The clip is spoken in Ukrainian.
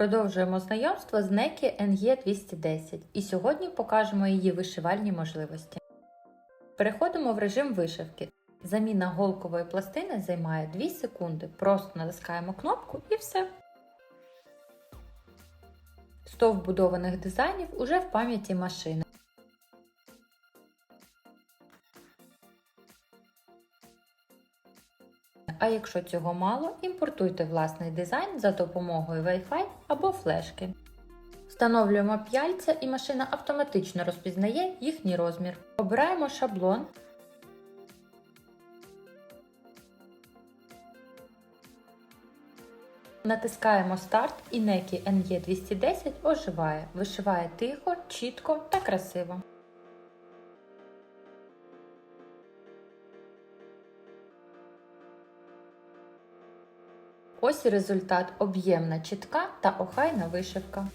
Продовжуємо знайомство з Некі NE210 і сьогодні покажемо її вишивальні можливості. Переходимо в режим вишивки. Заміна голкової пластини займає 2 секунди. Просто натискаємо кнопку і все. 100 вбудованих дизайнів уже в пам'яті машини. А якщо цього мало, імпортуйте власний дизайн за допомогою Wi-Fi або флешки. Встановлюємо п'яльця і машина автоматично розпізнає їхній розмір. Обираємо шаблон. Натискаємо старт і Некі NE210 оживає, вишиває тихо, чітко та красиво. Ось результат об'ємна, чітка та охайна вишивка.